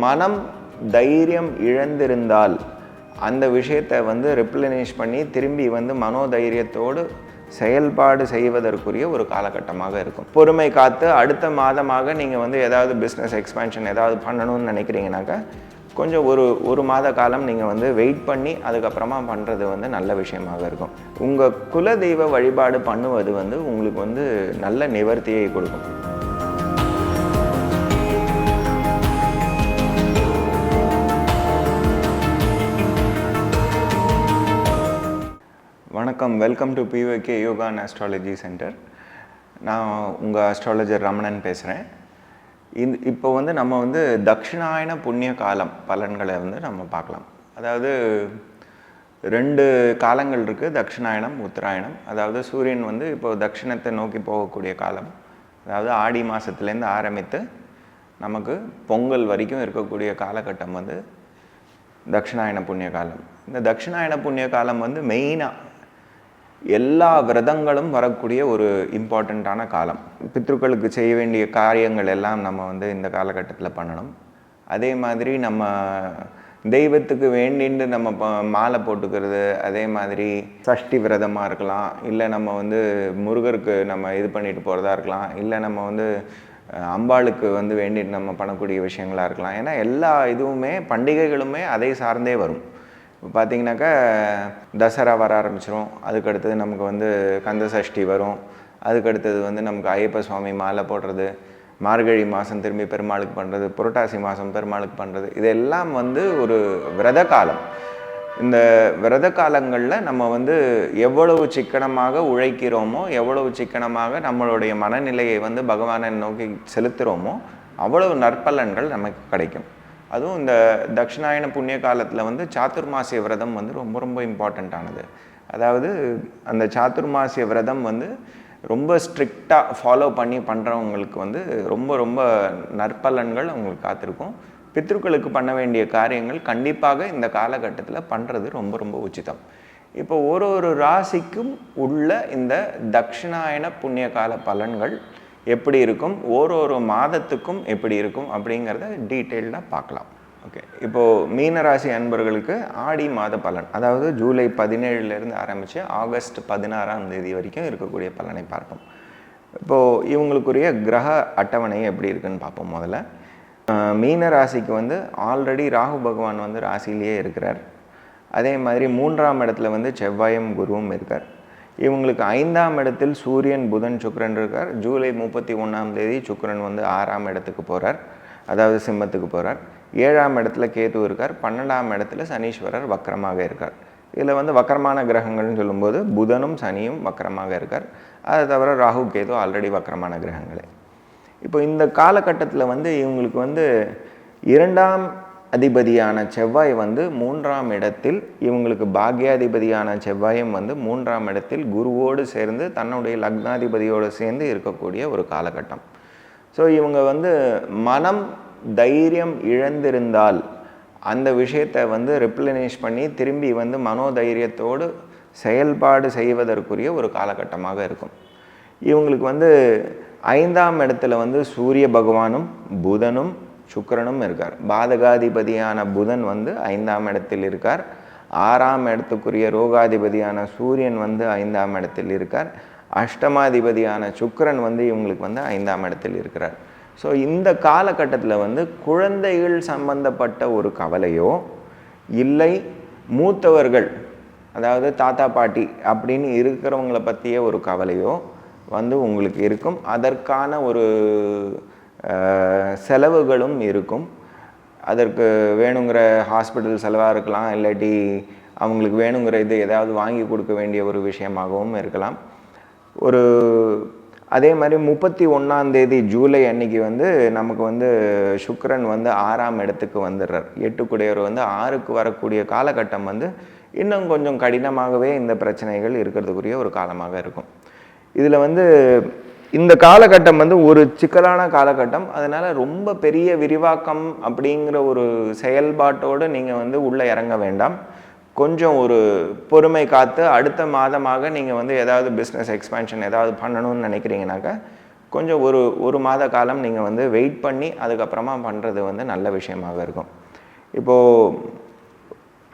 மனம் தைரியம் இழந்திருந்தால் அந்த விஷயத்தை வந்து ரிப்ளனிஷ் பண்ணி திரும்பி வந்து மனோதைரியத்தோடு செயல்பாடு செய்வதற்குரிய ஒரு காலகட்டமாக இருக்கும். பொறுமை காத்து அடுத்த மாதமாக நீங்கள் வந்து ஏதாவது பிஸ்னஸ் எக்ஸ்பேன்ஷன் ஏதாவது பண்ணணும்னு நினைக்கிறீங்கனாக்கா கொஞ்சம் ஒரு ஒரு மாத காலம் நீங்கள் வந்து வெயிட் பண்ணி அதுக்கப்புறமா பண்ணுறது வந்து நல்ல விஷயமாக இருக்கும். உங்கள் குலதெய்வ வழிபாடு பண்ணுவது வந்து உங்களுக்கு வந்து நல்ல நிவர்த்தியை கொடுக்கும். வணக்கம். Welcome to BOK yoga and astrology centre நான் உங்கள் அஸ்ட்ராலஜர் ரமணன் பேசுகிறேன் இந்த இப்போ வந்து நம்ம வந்து தட்சிணாயன புண்ணிய காலம் பலன்களை வந்து நம்ம பார்க்கலாம். அதாவது ரெண்டு காலங்கள் இருக்குது தக்ஷிணாயனம் உத்தராயணம். அதாவது சூரியன் வந்து இப்போ தட்சிணத்தை நோக்கி போகக்கூடிய காலம். அதாவது ஆடி மாதத்துலேருந்து ஆரம்பித்து நமக்கு பொங்கல் வரைக்கும் இருக்கக்கூடிய காலகட்டம் வந்து தட்சிணாயன புண்ணிய காலம். இந்த தட்சிணாயன புண்ணிய காலம் வந்து மெயினாக எல்லா விரதங்களும் வரக்கூடிய ஒரு இம்பார்ட்டண்ட்டான காலம். பித்ருக்களுக்கு செய்ய வேண்டிய காரியங்கள் எல்லாம் நம்ம வந்து இந்த காலகட்டத்தில் பண்ணணும். அதே மாதிரி நம்ம தெய்வத்துக்கு வேண்டின்னு நம்ம ப- மாலை போட்டுக்கிறது அதே மாதிரி சஷ்டி விரதமாக இருக்கலாம். இல்லை நம்ம வந்து முருகருக்கு நம்ம இது பண்ணிட்டு போகிறதா இருக்கலாம். இல்லை நம்ம வந்து அம்பாளுக்கு வந்து வேண்டிட்டு நம்ம பண்ணக்கூடிய விஷயங்களாக இருக்கலாம். ஏன்னா எல்லா இதுவுமே பண்டிகைகளுமே அதை சார்ந்தே வரும். இப்போ பார்த்திங்கனாக்கா தசரா வர ஆரம்பிச்சிரும். அதுக்கு அடுத்தது நமக்கு வந்து கந்த சஷ்டி வரும். அதுக்கு அடுத்தது வந்து நமக்கு ஐயப்ப சுவாமி மாலை போடுறது மார்கழி மாதம் திரும்பி பெருமாளுக்கு பண்ணுறது புரட்டாசி மாதம் பெருமாளுக்கு பண்ணுறது இதெல்லாம் வந்து ஒரு விரத காலம். இந்த விரத காலங்களில் நம்ம வந்து எவ்வளவு சிக்கனமாக உழைக்கிறோமோ எவ்வளவு சிக்கனமாக நம்மளுடைய மனநிலையை வந்து பகவானை நோக்கி செலுத்துகிறோமோ அவ்வளவு நற்பலன்கள் நமக்கு கிடைக்கும். அதுவும் இந்த தட்சிணாயன புண்ணிய காலத்தில் வந்து சாத்துர்மாசிய விரதம் வந்து ரொம்ப ரொம்ப இம்பார்ட்டண்ட்டானது அதாவது அந்த சாத்துர்மாசிய விரதம் வந்து ரொம்ப ஸ்ட்ரிக்டாக ஃபாலோ பண்ணி பண்ணுறவங்களுக்கு வந்து ரொம்ப ரொம்ப நற்பலன்கள் அவங்களுக்கு காத்திருக்கும். பித்ருக்களுக்கு பண்ண வேண்டிய காரியங்கள் கண்டிப்பாக இந்த காலகட்டத்தில் பண்ணுறது ரொம்ப ரொம்ப உச்சிதம். இப்போ ஒரு ஒரு ராசிக்கும் உள்ள இந்த தட்சிணாயன புண்ணிய கால பலன்கள் எப்படி இருக்கும் ஒரு ஒரு மாதத்துக்கும் எப்படி இருக்கும் அப்படிங்கிறத டீட்டெயில்டாக பார்க்கலாம். ஓகே இப்போது மீனராசி அன்பர்களுக்கு ஆடி மாத பலன் அதாவது ஜூலை பதினேழுலேருந்து ஆரம்பித்து ஆகஸ்ட் பதினாறாம் தேதி வரைக்கும் இருக்கக்கூடிய பலனை பார்ப்போம். இப்போது இவங்களுக்குரிய கிரக அட்டவணை எப்படி இருக்குன்னு பார்ப்போம் முதல்ல. மீன ராசிக்கு வந்து ஆல்ரெடி ராகு பகவான் வந்து ராசியிலேயே இருக்கிறார். அதே மாதிரி மூன்றாம் இடத்துல வந்து செவ்வாயும் குருவும் இருக்கார். இவங்களுக்கு ஐந்தாம் இடத்தில் சூரியன் புதன் சுக்கரன் இருக்கார். ஜூலை முப்பத்தி ஒன்றாம் தேதி சுக்கரன் வந்து ஆறாம் இடத்துக்கு போகிறார் அதாவது சிம்மத்துக்கு போகிறார் ஏழாம் இடத்துல கேது இருக்கார். பன்னெண்டாம் இடத்துல சனீஸ்வரர் வக்கரமாக இருக்கார். இதில் வந்து வக்கரமான கிரகங்கள்னு சொல்லும்போது புதனும் சனியும் வக்கரமாக இருக்கார். அதை தவிர ராகு கேது ஆல்ரெடி வக்கரமான கிரகங்களே. இப்போ இந்த காலகட்டத்தில் வந்து இவங்களுக்கு வந்து இரண்டாம் அதிபதியான செவ்வாய் வந்து மூன்றாம் இடத்தில் இவங்களுக்கு பாக்யாதிபதியான செவ்வாயும் வந்து மூன்றாம் இடத்தில் குருவோடு சேர்ந்து தன்னுடைய லக்னாதிபதியோடு சேர்ந்து இருக்கக்கூடிய ஒரு காலகட்டம். ஸோ இவங்க வந்து மனம் தைரியம் இழந்திருந்தால் அந்த விஷயத்தை வந்து ரிப்ளனிஷ் பண்ணி திரும்பி வந்து மனோதைரியத்தோடு செயல்பாடு செய்வதற்குரிய ஒரு காலகட்டமாக இருக்கும். இவங்களுக்கு வந்து ஐந்தாம் இடத்துல வந்து சூரிய பகவானும் புதனும் சுக்கரனும் இருக்கார். பாதகாதிபதியான புதன் வந்து ஐந்தாம் இடத்தில் இருக்கார். ஆறாம் இடத்துக்குரிய ரோகாதிபதியான சூரியன் வந்து ஐந்தாம் இடத்தில் இருக்கார். அஷ்டமாதிபதியான சுக்கிரன் வந்து இவங்களுக்கு வந்து ஐந்தாம் இடத்தில் இருக்கிறார். ஸோ இந்த காலகட்டத்தில் வந்து குழந்தைகள் சம்பந்தப்பட்ட ஒரு கவலையோ இல்லை மூத்தவர்கள் அதாவது தாத்தா பாட்டி அப்படின்னு இருக்கிறவங்கள பற்றிய ஒரு கவலையோ வந்து உங்களுக்கு இருக்கும். அதற்கான ஒரு செலவுகளும் இருக்கும். அதற்கு வேணுங்கிற ஹாஸ்பிட்டல் செலவாக இருக்கலாம் இல்லாட்டி அவங்களுக்கு வேணுங்கிற இது ஏதாவது வாங்கி கொடுக்க வேண்டிய ஒரு விஷயமாகவும் இருக்கலாம். ஒரு அதே மாதிரி முப்பத்தி ஒன்றாந்தேதி ஜூலை அன்னைக்கு வந்து நமக்கு வந்து சுக்கரன் வந்து ஆறாம் இடத்துக்கு வந்துடுறார். எட்டுக்குடையவர் வந்து ஆறுக்கு வரக்கூடிய காலகட்டம் வந்து இன்னும் கொஞ்சம் கடினமாகவே இந்த பிரச்சனைகள் இருக்கிறதுக்குரிய ஒரு காலமாக இருக்கும். இதில் வந்து இந்த காலகட்டம் வந்து ஒரு சிக்கலான காலகட்டம். அதனால் ரொம்ப பெரிய விரிவாக்கம் அப்படிங்கிற ஒரு செயல்பாட்டோடு நீங்கள் வந்து உள்ளே இறங்க வேண்டாம். கொஞ்சம் ஒரு பொறுமை காத்து அடுத்த மாதமாக நீங்கள் வந்து ஏதாவது பிஸ்னஸ் எக்ஸ்பேன்ஷன் ஏதாவது பண்ணணும்னு நினைக்கிறீங்கனாக்கா கொஞ்சம் ஒரு ஒரு மாத காலம் நீங்கள் வந்து வெயிட் பண்ணி அதுக்கப்புறமா பண்ணுறது வந்து நல்ல விஷயமாக இருக்கும். இப்போது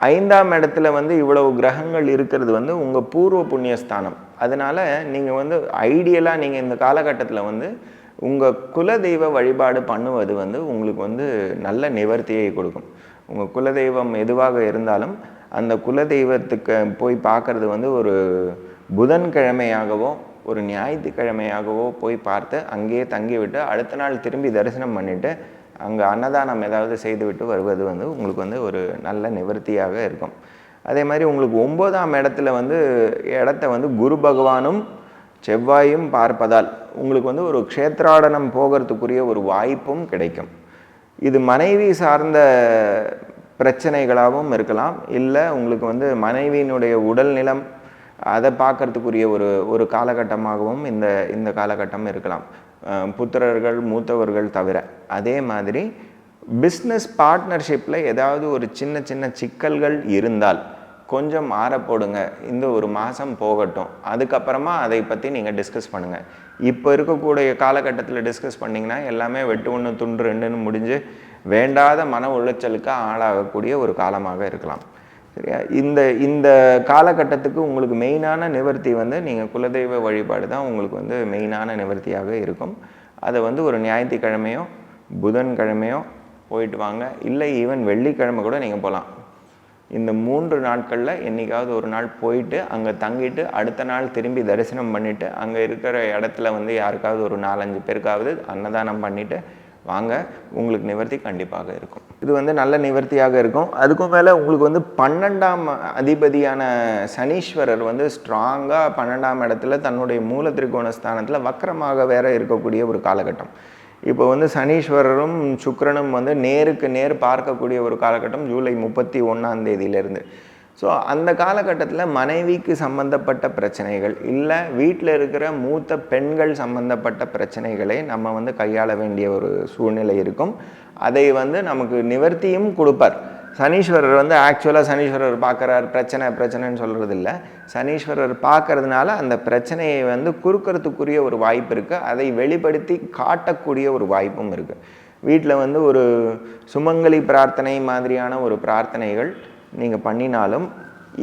ஐந்தாம் இடத்துல வந்து இவ்வளவு கிரகங்கள் இருக்கிறது வந்து உங்கள் பூர்வ புண்ணியஸ்தானம். அதனால் நீங்கள் வந்து ஐடியலாக நீங்கள் இந்த காலகட்டத்தில் வந்து உங்கள் குலதெய்வ வழிபாடு பண்ணுவது வந்து உங்களுக்கு வந்து நல்ல நிவர்த்தியை கொடுக்கும். உங்கள் குலதெய்வம் எதுவாக இருந்தாலும் அந்த குலதெய்வத்துக்கு போய் பார்க்குறது வந்து ஒரு புதன்கிழமையாகவோ ஒரு ஞாயிற்றுக்கிழமையாகவோ போய் பார்த்து அங்கேயே தங்கிவிட்டு அடுத்த நாள் திரும்பி தரிசனம் பண்ணிவிட்டு அங்கே அன்னதானம் ஏதாவது செய்துவிட்டு வருவது வந்து உங்களுக்கு வந்து ஒரு நல்ல நிவர்த்தியாக இருக்கும். அதே மாதிரி உங்களுக்கு ஒம்போதாம் இடத்துல வந்து இடத்த வந்து குரு பகவானும் செவ்வாயும் பார்ப்பதால் உங்களுக்கு வந்து ஒரு க்ஷேத்ராடனம் போகிறதுக்குரிய ஒரு வாய்ப்பும் கிடைக்கும். இது மனைவி சார்ந்த பிரச்சனைகளாகவும் இருக்கலாம். இல்லை உங்களுக்கு வந்து மனைவியினுடைய உடல் நிலம் அதை பார்க்கறதுக்குரிய ஒரு ஒரு காலகட்டமாகவும் இந்த இந்த காலகட்டம் இருக்கலாம். புத்திரர்கள் மூத்தவர்கள் தவிர. அதே மாதிரி பிஸ்னஸ் பார்ட்னர்ஷிப்பில் ஏதாவது ஒரு சின்ன சின்ன சிக்கல்கள் இருந்தால் கொஞ்சம் ஆறப்போடுங்க இந்த ஒரு மாதம் போகட்டும். அதுக்கப்புறமா அதை பற்றி நீங்கள் டிஸ்கஸ் பண்ணுங்கள் இப்போ இருக்கக்கூடிய காலகட்டத்தில் டிஸ்கஸ் பண்ணிங்கன்னா எல்லாமே வெட்டு ஒன்று துண்டு ரெண்டுன்னு முடிஞ்சு வேண்டாத மன உளைச்சலுக்கு ஆளாகக்கூடிய ஒரு காலமாக இருக்கலாம். சரியா? இந்த இந்த காலகட்டத்துக்கு உங்களுக்கு மெயினான நிவர்த்தி வந்து நீங்கள் குலதெய்வ வழிபாடு தான் உங்களுக்கு வந்து மெயினான நிவர்த்தியாக இருக்கும். அதை வந்து ஒரு ஞாயிற்றுக்கிழமையோ புதன்கிழமையோ போயிட்டு வாங்க இல்லை ஈவன் வெள்ளிக்கிழமை கூட நீங்கள் போகலாம் இந்த மூன்று நாட்களில் என்னைக்காவது ஒரு நாள் போயிட்டு அங்கே தங்கிட்டு அடுத்த நாள் திரும்பி தரிசனம் பண்ணிவிட்டு அங்கே இருக்கிற இடத்துல வந்து யாருக்காவது ஒரு நாலஞ்சு பேருக்காவது அன்னதானம் பண்ணிவிட்டு வாங்க. உங்களுக்கு நிவர்த்தி கண்டிப்பாக இருக்கும். இது வந்து நல்ல நிவர்த்தியாக இருக்கும். அதுக்கும் மேலே உங்களுக்கு வந்து பன்னெண்டாம் அதிபதியான சனீஸ்வரர் வந்து ஸ்ட்ராங்காக பன்னெண்டாம் இடத்துல தன்னுடைய மூல திரிகோண ஸ்தானத்தில் வக்கரமாக வேற இருக்கக்கூடிய ஒரு காலகட்டம். இப்போ வந்து சனீஸ்வரரும் சுக்கரனும் வந்து நேருக்கு நேர் பார்க்கக்கூடிய ஒரு காலகட்டம் ஜூலை முப்பத்தி ஒன்றாம் தேதியிலேருந்து. ஸோ அந்த காலகட்டத்தில் மனைவிக்கு சம்பந்தப்பட்ட பிரச்சனைகள் இல்லை வீட்டில் இருக்கிற மூத்த பெண்கள் சம்பந்தப்பட்ட பிரச்சனைகளை நம்ம வந்து கையாள வேண்டிய ஒரு சூழ்நிலை இருக்கும். அதை வந்து நமக்கு நிவர்த்தியும் கொடுப்பார். சனீஸ்வரர் வந்து ஆக்சுவலாக சனீஸ்வரர் பார்க்குறார். பிரச்சனை பிரச்சனைன்னு சொல்கிறது இல்லை சனீஸ்வரர் பார்க்கறதுனால அந்த பிரச்சனையை வந்து குறுக்கிறதுக்குரிய ஒரு வாய்ப்பு இருக்குது அதை வெளிப்படுத்தி காட்டக்கூடிய ஒரு வாய்ப்பும் இருக்குது வீட்டில் வந்து ஒரு சுமங்கலி பிரார்த்தனை மாதிரியான ஒரு பிரார்த்தனைகள் நீங்கள் பண்ணினாலும்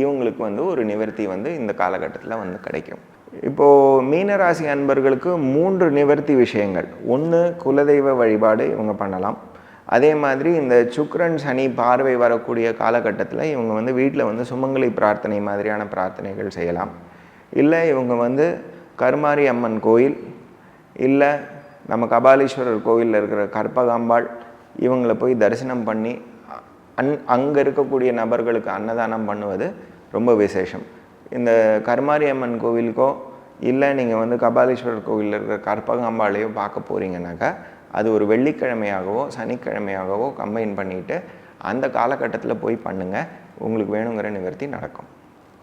இவங்களுக்கு வந்து ஒரு நிவர்த்தி வந்து இந்த காலகட்டத்தில் வந்து கிடைக்கும். இப்போது மீனராசி அன்பர்களுக்கு மூன்று நிவர்த்தி விஷயங்கள். ஒன்று குலதெய்வ வழிபாடு இவங்க பண்ணலாம். அதே மாதிரி இந்த சுக்ரன் சனி பார்வை வரக்கூடிய காலகட்டத்தில் இவங்க வந்து வீட்டில் வந்து சுமங்கலி பிரார்த்தனை மாதிரியான பிரார்த்தனைகள் செய்யலாம். இல்லை இவங்க வந்து கருமாரி அம்மன் கோயில் இல்லை நம்ம கபாலீஸ்வரர் கோயிலில் இருக்கிற கற்பகாம்பாள் இவங்களை போய் தரிசனம் பண்ணி அன் அங்கே இருக்கக்கூடிய நபர்களுக்கு அன்னதானம் பண்ணுவது ரொம்ப விசேஷம். இந்த கருமாரி அம்மன் கோவிலுக்கோ இல்லை நீங்கள் வந்து கபாலீஸ்வரர் கோவிலில் இருக்கிற கற்பகாம்பாளையோ பார்க்க போகிறீங்கனாக்கா அது ஒரு வெள்ளிக்கிழமையாகவோ சனிக்கிழமையாகவோ கம்பைன் பண்ணிவிட்டு அந்த காலகட்டத்தில் போய் பண்ணுங்கள் உங்களுக்கு வேணுங்கிற நிவர்த்தி நடக்கும்.